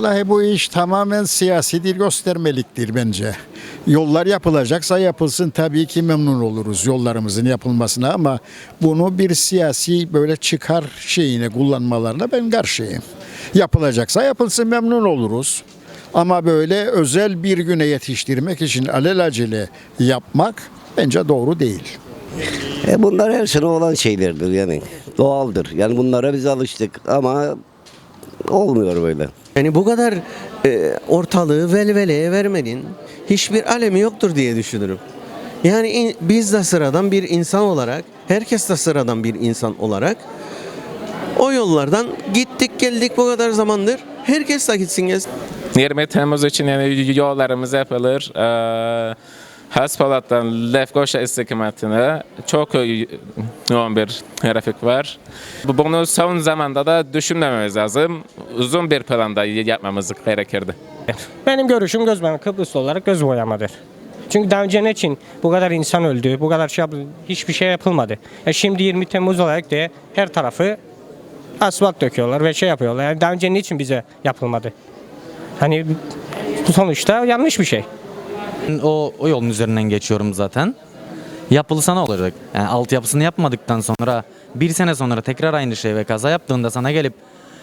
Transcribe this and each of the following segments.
Vallahi bu iş tamamen siyasi bir göstermeliktir bence. Yollar yapılacaksa yapılsın tabii ki memnun oluruz yollarımızın yapılmasına ama bunu bir siyasi böyle çıkar şeyine kullanmalarına ben karşıyım. Yapılacaksa yapılsın memnun oluruz. Ama böyle özel bir güne yetiştirmek için alelacele yapmak bence doğru değil. E bunlar her sene olan şeylerdir yani. Doğaldır. Yani bunlara biz alıştık ama olmuyor böyle. Yani bu kadar e, ortalığı velveleye vermenin hiçbir alemi yoktur diye düşünürüm. Yani in- biz de sıradan bir insan olarak, herkes de sıradan bir insan olarak o yollardan gittik geldik bu kadar zamandır. Herkes de gitsin gelsin. 20 Temmuz için yani yollarımız yapılır. Ee, Haspalat'tan Lefkoşa istikametine çok yoğun bir trafik var. Bu- Bunu son zamanda da düşünmememiz lazım. Uzun bir planda yapmamız gerekirdi. Benim görüşüm göz boyama. Kıbrıslı olarak göz boyamadır. Çünkü daha önce ne için bu kadar insan öldü, bu kadar şey hiçbir şey yapılmadı. E şimdi 20 Temmuz olarak da her tarafı asfalt döküyorlar ve şey yapıyorlar. Yani daha önce niçin bize yapılmadı? Hani bu sonuçta yanlış bir şey. O, o yolun üzerinden geçiyorum zaten. Yapılsa ne olacak? Yani altyapısını yapmadıktan sonra bir sene sonra tekrar aynı şey ve kaza yaptığında sana gelip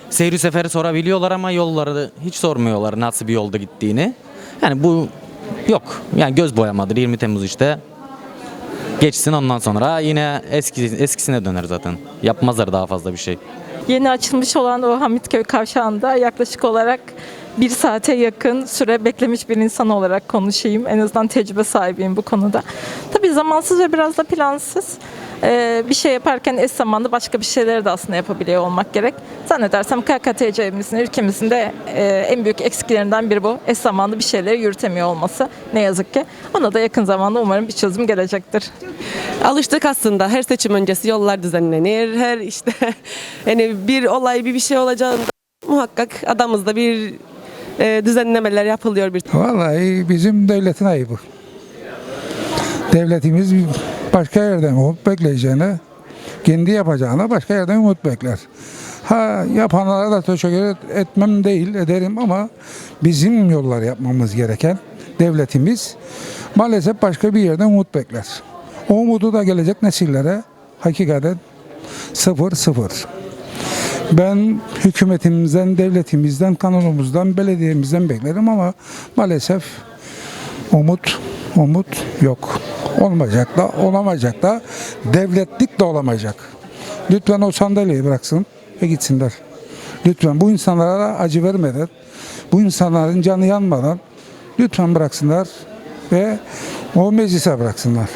seyri seferi sorabiliyorlar ama yolları hiç sormuyorlar nasıl bir yolda gittiğini. Yani bu yok. Yani göz boyamadır 20 Temmuz işte. Geçsin ondan sonra yine eski eskisine döner zaten. Yapmazlar daha fazla bir şey. Yeni açılmış olan o Hamitköy kavşağında yaklaşık olarak bir saate yakın süre beklemiş bir insan olarak konuşayım. En azından tecrübe sahibiyim bu konuda. Tabii zamansız ve biraz da plansız. Ee, bir şey yaparken eş zamanlı başka bir şeyleri de aslında yapabiliyor olmak gerek. Zannedersem KKTC'mizin ülkemizin de e, en büyük eksiklerinden biri bu. Eş zamanlı bir şeyleri yürütemiyor olması ne yazık ki. Ona da yakın zamanda umarım bir çözüm gelecektir. Alıştık aslında her seçim öncesi yollar düzenlenir. Her işte yani bir olay bir bir şey olacağında muhakkak adamızda bir e, düzenlemeler yapılıyor bir Vallahi bizim devletin ayıbı. Devletimiz başka yerden umut bekleyeceğine, kendi yapacağına başka yerden umut bekler. Ha yapanlara da teşekkür et- etmem değil ederim ama bizim yollar yapmamız gereken devletimiz maalesef başka bir yerden umut bekler. O umudu da gelecek nesillere hakikaten sıfır sıfır. Ben hükümetimizden, devletimizden, kanunumuzdan, belediyemizden beklerim ama maalesef umut, umut yok. Olmayacak da, olamayacak da, devletlik de olamayacak. Lütfen o sandalyeyi bıraksın ve gitsinler. Lütfen bu insanlara acı vermeden, bu insanların canı yanmadan lütfen bıraksınlar ve o meclise bıraksınlar.